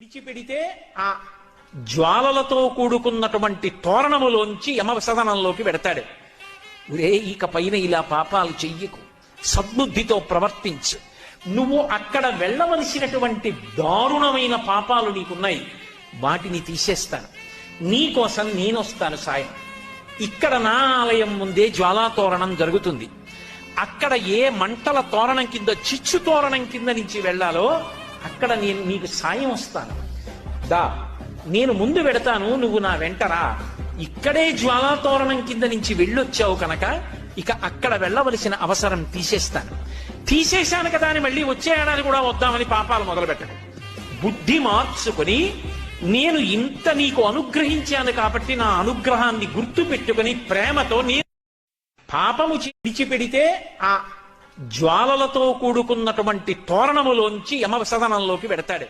విడిచిపెడితే ఆ జ్వాలలతో కూడుకున్నటువంటి తోరణములోంచి యమసదనంలోకి పెడతాడు. ఒరే ఇక పైన ఇలా పాపాలు చెయ్యకు. సద్బుద్ధితో ప్రవర్తించు. నువ్వు అక్కడ వెళ్ళవలసినటువంటి దారుణమైన పాపాలు నీకున్నాయి. వాటిని తీసేస్తాను. నీకోసం నేనొస్తాను సాయం. ఇక్కడ నా ఆలయం ముందే జ్వాలా తోరణం జరుగుతుంది. అక్కడ ఏ మంటల తోరణం కింద చిచ్చు తోరణం కింద నుంచి వెళ్ళాలో అక్కడ నేను నీకు సాయం వస్తాను. దా. నేను ముందు పెడతాను నువ్వు నా వెంటరా ఇక్కడే జ్వాలా తోరణం కింద నుంచి వెళ్ళొచ్చావు కనుక ఇక అక్కడ వెళ్ళవలసిన అవసరం తీసేస్తాను. తీసేశాను కదా అని మళ్ళీ వచ్చే ఏడాది కూడా వద్దామని పాపాలు మొదలుపెట్టను. బుద్ధి మార్చుకొని నేను ఇంత నీకు అనుగ్రహించాను కాబట్టి నా అనుగ్రహాన్ని గుర్తు పెట్టుకుని ప్రేమతో నీ పాపము విడిచిపెడితే ఆ జ్వాలలతో కూడుకున్నటువంటి తోరణములోంచి యమసదనంలోకి పెడతాడు